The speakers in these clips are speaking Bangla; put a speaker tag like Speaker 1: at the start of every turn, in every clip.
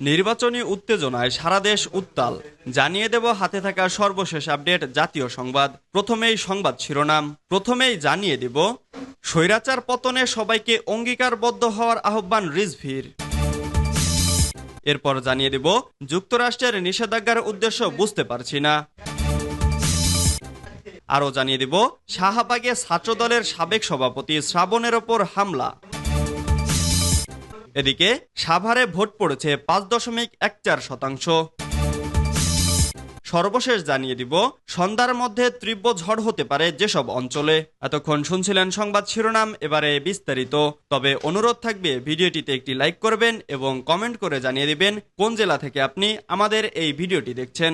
Speaker 1: নির্বাচনী উত্তেজনায় সারা দেশ উত্তাল। জানিয়ে দেব হাতে থাকা সর্বশেষ আপডেট জাতীয় সংবাদ। প্রথমেই সংবাদ শিরোনাম। প্রথমেই জানিয়ে দেব, স্বৈরাচার পতনে সবাইকে অঙ্গীকারবদ্ধ হওয়ার আহ্বান রিজভির। এরপর জানিয়ে দেব, যুক্তরাষ্ট্রের নিষেধাজ্ঞার উদ্দেশ্য বুঝতে পারছি না। আরও জানিয়ে দেব, শাহবাগে ছাত্রদলের সাবেক সভাপতি শ্রাবণের ওপর হামলা। এদিকে সাভারে ভোট পড়েছে পাঁচ দশমিক এক চার শতাংশ। সর্বশেষ জানিয়ে দিব, সন্ধ্যার মধ্যে তীব্র ঝড় হতে পারে যেসব অঞ্চলে। এতক্ষণ শুনছিলেন সংবাদ শিরোনাম, এবারে বিস্তারিত। তবে অনুরোধ থাকবে, ভিডিওটিতে একটি লাইক করবেন এবং কমেন্ট করে জানিয়ে দিবেন কোন জেলা থেকে আপনি আমাদের এই ভিডিওটি দেখছেন।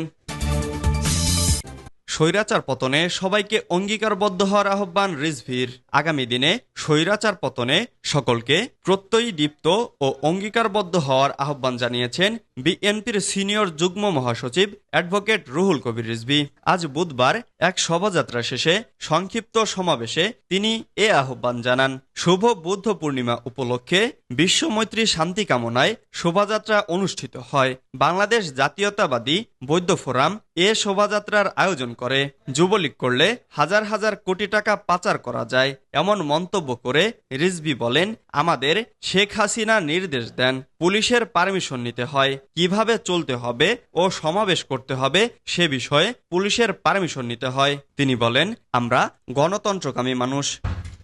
Speaker 1: স্বৈরাচার পতনে সবাইকে অঙ্গীকারবদ্ধ হওয়ার আহ্বান রিজভির। আগামী দিনে স্বৈরাচার পতনে সকলকে প্রত্যয়ী দীপ্ত ও অঙ্গীকারবদ্ধ হওয়ার আহ্বান জানিয়েছেন বিএনপির সিনিয়র যুগ্ম মহাসচিব অ্যাডভোকেট রুহুল কবির রিজভি। আজ বুধবার এক শোভাযাত্রা শেষে সংক্ষিপ্ত সমাবেশে তিনি এ আহ্বান জানান। শুভ বুদ্ধ পূর্ণিমা উপলক্ষে বিশ্ব মৈত্রী শান্তি কামনায় শোভাযাত্রা অনুষ্ঠিত হয়। বাংলাদেশ জাতীয়তাবাদী বৌদ্ধ ফোরাম এ শোভাযাত্রার আয়োজন করে যুবলীগ করলে হাজার হাজার কোটি টাকা পাচার করা যায় এমন মন্তব্য করে রিজভি বলেন, আমাদের শেখ হাসিনা নির্দেশ দেন পুলিশের পারমিশন নিতে হয়, কীভাবে চলতে হবে ও সমাবেশ করতে হবে সে বিষয়ে পুলিশের পারমিশন নিতে হয়। তিনি বলেন, আমরা গণতন্ত্রকামী মানুষ,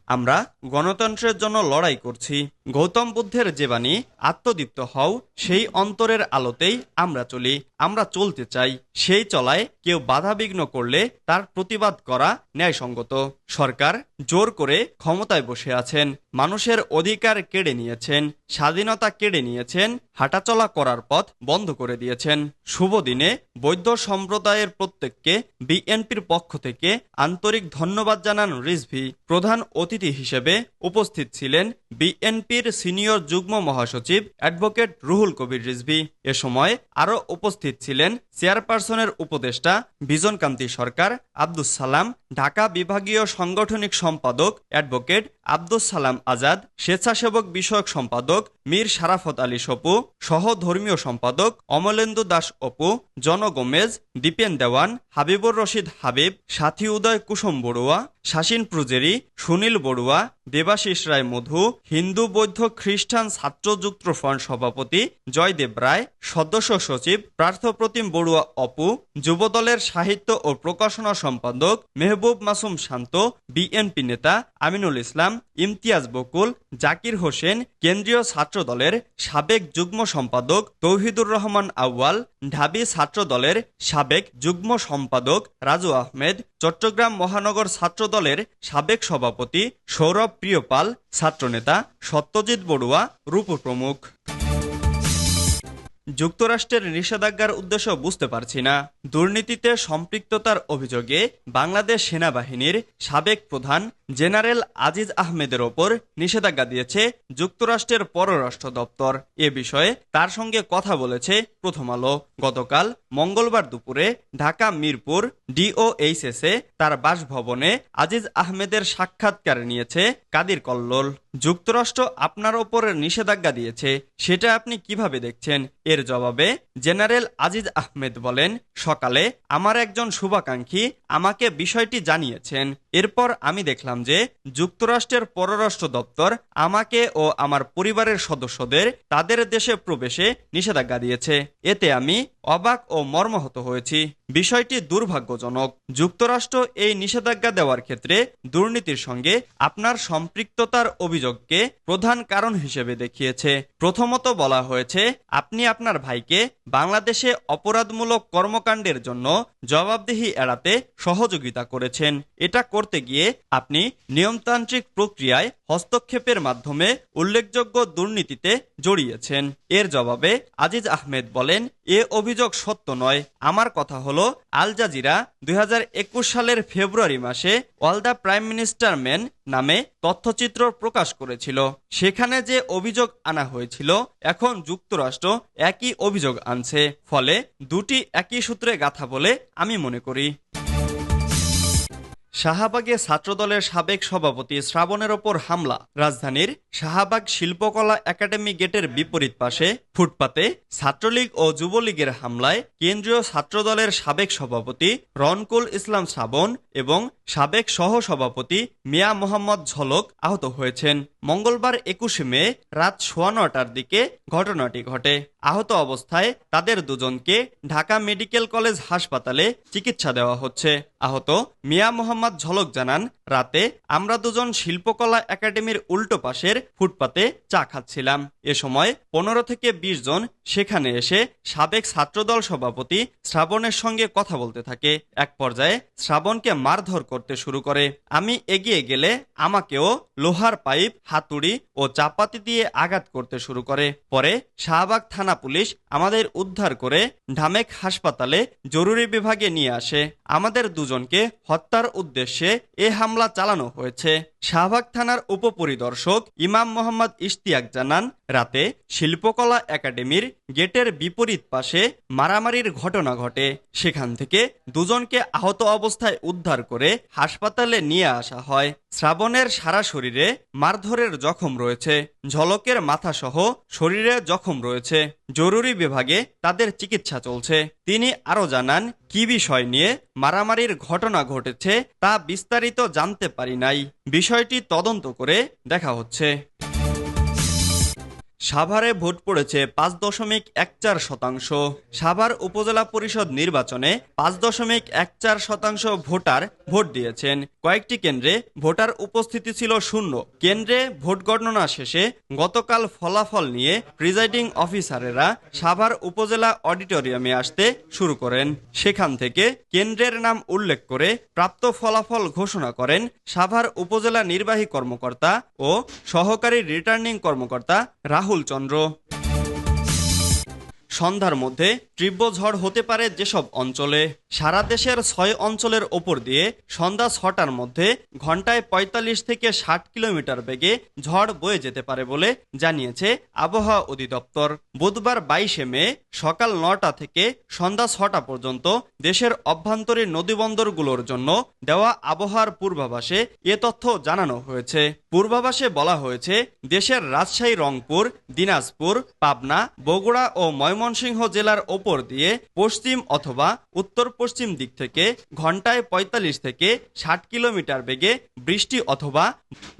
Speaker 1: আমরা গণতন্ত্রের জন্য লড়াই করছি গৌতম বুদ্ধের যে বাণী, আত্মদীপ্ত হও, সেই অন্তরের আলোতেই আমরা চলি, আমরা চলতে চাই, সেই চলায় কেউ বাধাবিঘ্ন করলে তার প্রতিবাদ করা ন্যায়সঙ্গত। সরকার জোর করে ক্ষমতায় বসে আছেন, মানুষের অধিকার কেড়ে নিয়েছেন, স্বাধীনতা কেড়ে নিয়েছেন, হাঁটাচলা করার পথ বন্ধ করে দিয়েছেন। শুভ দিনে বৌদ্ধ সম্প্রদায়ের প্রত্যেককে বিএনপির পক্ষ থেকে আন্তরিক ধন্যবাদ জানান রিজভি। প্রধান অতিথি হিসেবে উপস্থিত ছিলেন বিএনপির সিনিয়র যুগ্ম মহাসচিব অ্যাডভোকেট রুহুল কবির রিজভি। এ সময় আরও উপস্থিত ছিলেন চেয়ারপারসনের উপদেষ্টা বিজন কান্তি সরকার আব্দুস সালাম ঢাকা বিভাগীয় সাংগঠনিক সম্পাদক অ্যাডভোকেট আব্দুস সালাম আজাদ, স্বেচ্ছাসেবক বিষয়ক সম্পাদক মীর সারাফত আলী সপু, সহ ধর্মীয় সম্পাদক অমলেন্দু দাস অপু, জন গোমেজ, দীপেন দেওয়ান, হাবিবুর রশিদ হাবিব, সাথী উদয় কুসুম বড়ুয়া, শাসিন প্রুজেরি, সুনীল বড়ুয়া, দেবাশিস রায় মধু, হিন্দু বৌদ্ধ খ্রিস্টান ছাত্র যুক্ত ফ্রন্ট সভাপতি জয়দেব রায়, সদস্য সচিব প্রার্থপ্রতিম বড়ুয়া অপু, যুবদলের সাহিত্য ও প্রকাশনা সম্পাদক মেহবুব মাসুম শান্ত, বিএনপি নেতা আমিনুল ইসলাম, ইমতিয়াজ বকুল, জাকির হোসেন, কেন্দ্রীয় ছাত্র দলের সাবেক যুগ্ম সম্পাদক তৌহিদুর রহমান আউয়াল, ঢাবি ছাত্র দলের সাবেক যুগ্ম সম্পাদক রাজু আহমেদ, চট্টগ্রাম মহানগর ছাত্র দলের সাবেক সভাপতি সৌরভ প্রিয়পাল, ছাত্রনেতা সত্যজিৎ বড়ুয়া, রূপ প্রমুখ। যুক্তরাষ্ট্রের নিষেধাজ্ঞার উদ্দেশ্য বুঝতে পারছি না। দুর্নীতিতে সম্পৃক্ততার অভিযোগে বাংলাদেশ সেনাবাহিনীর সাবেক প্রধান জেনারেল আজিজ আহমেদের ওপর নিষেধাজ্ঞা দিয়েছে যুক্তরাষ্ট্রের পররাষ্ট্র দপ্তর। এ বিষয়ে তার সঙ্গে কথা বলেছে প্রথম আলো। গতকাল মঙ্গলবার দুপুরে ঢাকা, মিরপুর ডিওএইচএসে তার বাসভবনে আজিজ আহমেদের সাক্ষাৎকার নিয়েছে কাদির কল্লোল। যুক্তরাষ্ট্র আপনার ওপর নিষেধাজ্ঞা দিয়েছে, সেটা আপনি কীভাবে দেখছেন? এর জবাবে জেনারেল আজিজ আহমেদ বলেন সকালে আমার একজন শুভাকাঙ্ক্ষী আমাকে বিষয়টি জানিয়েছেন। এরপর আমি দেখলাম যে যুক্তরাষ্ট্রের পররাষ্ট্র দপ্তর আমাকে ও আমার পরিবারের সদস্যদের তাদের দেশে প্রবেশে নিষেধাজ্ঞা দিয়েছে। এতে আমি অবাক ও মর্মাহত হয়েছি। বিষয়টি দুর্ভাগ্যজনক। যুক্তরাষ্ট্র এই নিষেধাজ্ঞা দেওয়ার ক্ষেত্রে দুর্নীতির সঙ্গে আপনার সম্পৃক্ততার অভিযোগকে প্রধান কারণ হিসেবে দেখিয়েছে। প্রথমত বলা হয়েছে, আপনি আপনার ভাইকে বাংলাদেশে অপরাধমূলক কর্মকাণ্ডের জন্য জবাবদিহি এড়াতে সহযোগিতা করেছেন। এটা করতে গিয়ে আপনি নিয়মতান্ত্রিক প্রক্রিয়ায় হস্তক্ষেপের মাধ্যমে উল্লেখযোগ্য দুর্নীতিতে জড়িয়েছেন। এর জবাবে আজিজ আহমেদ বলেন, এ অভিযোগ সত্য নয়। আমার কথা হলো, আল জাজিরা দুই হাজার একুশ সালের ফেব্রুয়ারি মাসে All the Prime Minister Man নামে তথ্যচিত্র প্রকাশ করেছিল। সেখানে যে অভিযোগ আনা হয়েছিল, এখন যুক্তরাষ্ট্র একই অভিযোগ আনছে। ফলে দুটি একই সূত্রে গাথা বলে আমি মনে করি। শাহবাগে ছাত্রদলের সাবেক সভাপতি শ্রাবণের ওপর হামলা। রাজধানীর শাহবাগ শিল্পকলা একাডেমি গেটের বিপরীত পাশে ফুটপাতে ছাত্রলীগ ও যুবলীগের হামলায় কেন্দ্রীয় ছাত্রদলের সাবেক সভাপতি রনকুল ইসলাম শ্রাবণ এবং সাবেক সহ সভাপতি মিয়া মোহাম্মদ ঝলক আহত হয়েছেন। মঙ্গলবার একুশে মে রাত সোয়া নটার দিকে ঘটনাটি ঘটে। আহত অবস্থায় তাদের দুজনকে ঢাকা মেডিকেল কলেজ হাসপাতালে চিকিৎসা দেওয়া হচ্ছে। আহত মিয়া মোহাম্মদ ঝলক জানান, রাতে আমরা দুজন শিল্পকলা একাডেমির উল্টো পাশের ফুটপাতে চা খাচ্ছিলাম। এ সময় পনেরো থেকে বিশ জন সেখানে এসে সাবেক ছাত্রদল সভাপতি শ্রাবণের সঙ্গে কথা বলতে থাকে। এক পর্যায়ে শ্রাবণকে মারধর করতে শুরু করে। আমি এগিয়ে গেলে আমাকেও লোহার পাইপ, হাতুড়ি ও চাপাতি দিয়ে আঘাত করতে শুরু করে। পরে শাহবাগ থানা পুলিশ আমাদের উদ্ধার করে ঢামেক হাসপাতালে জরুরি বিভাগে নিয়ে আসে। আমাদের দুজনকে হত্যার উদ্দেশ্যে এ হামলা চালানো হয়েছে। শাহবাগ থানার উপপরিদর্শক ইমাম মোহাম্মদ ইশতিয়াক জানান, রাতে শিল্পকলা একাডেমির গেটের বিপরীত পাশে মারামারির ঘটনা ঘটে। সেখান থেকে দুজনকে আহত অবস্থায় উদ্ধার করে হাসপাতালে নিয়ে আসা হয়। শ্রাবণের সারা শরীরে মারধরের জখম রয়েছে। ঝলকের মাথা সহ শরীরে জখম রয়েছে। জরুরি বিভাগে তাদের চিকিৎসা চলছে। তিনি আরও জানান, কি বিষয় নিয়ে মারামারির ঘটনা ঘটেছে তা বিস্তারিত জানতে পারি নাই। বিষয়টি তদন্ত করে দেখা হচ্ছে। সাভারে ভোট পড়েছে পাঁচ দশমিক এক চার শতাংশ। সাভার উপজেলা পরিষদ নির্বাচনে পাঁচ দশমিক এক চার শতাংশ ভোটার ভোট দিয়েছেন। কয়েকটি কেন্দ্রে ভোটার উপস্থিতি ছিল শূন্য। কেন্দ্রে ভোট গণনা শেষে গতকাল ফলাফল নিয়ে প্রিজাইডিং অফিসারেরা সাভার উপজেলা অডিটোরিয়ামে আসতে শুরু করেন। সেখান থেকে কেন্দ্রের নাম উল্লেখ করে প্রাপ্ত ফলাফল ঘোষণা করেন সাভার উপজেলা নির্বাহী কর্মকর্তা ও সহকারী রিটার্নিং কর্মকর্তা রাহুল চন্দ্র। সন্ধ্যার মধ্যে তীব্র ঝড় হতে পারে যেসব অঞ্চলে। সারা দেশের ছয় অঞ্চলের ওপর দিয়ে সন্ধ্যা ছটার মধ্যে ঘন্টায় ৪৫ থেকে ষাট কিলোমিটার বেগে ঝড় বয়ে যেতে পারে বলে জানিয়েছে আবহাওয়া অধিদপ্তর। বুধবার বাইশে মে সকাল নটা থেকে সন্ধ্যা ছটা পর্যন্ত দেশের অভ্যন্তরীণ নদীবন্দরগুলোর জন্য দেওয়া আবহাওয়ার পূর্বাভাসে এ তথ্য জানানো হয়েছে। পূর্বাভাসে বলা হয়েছে, দেশের রাজশাহী, রংপুর, দিনাজপুর, পাবনা, বগুড়া ও ময়মনসিংহ জেলার ওপর দিয়ে পশ্চিম অথবা উত্তর পশ্চিম দিক থেকে ঘন্টায় ৪৫ থেকে ষাট কিলোমিটার বেগে বৃষ্টি অথবা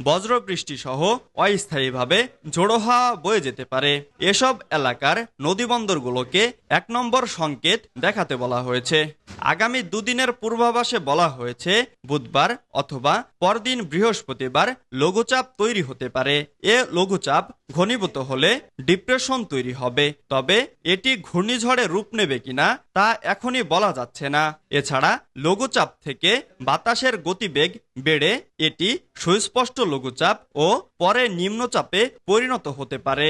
Speaker 1: বজ্রবৃষ্টি সহ অস্থায়ীভাবে ঝোড়ো হাওয়া বয়ে যেতে পারে। এসব এলাকার নদীবন্দরগুলোকে এক নম্বর সংকেত দেখাতে বলা হয়েছে। আগামী দুদিনের পূর্বাভাসে বলা হয়েছে, বুধবার অথবা পরদিন বৃহস্পতিবার লঘুচাপ তৈরি হতে পারে। এ লঘুচাপ ঘনীভূত হলে ডিপ্রেশন তৈরি হবে। তবে এটি ঘূর্ণিঝড়ে রূপ নেবে কিনা তা এখনই বলা যাচ্ছে না। এছাড়া লঘুচাপ থেকে বাতাসের গতিবেগ বেড়ে এটি সুস্পষ্ট লঘুচাপ ও পরে নিম্নচাপে পরিণত হতে পারে।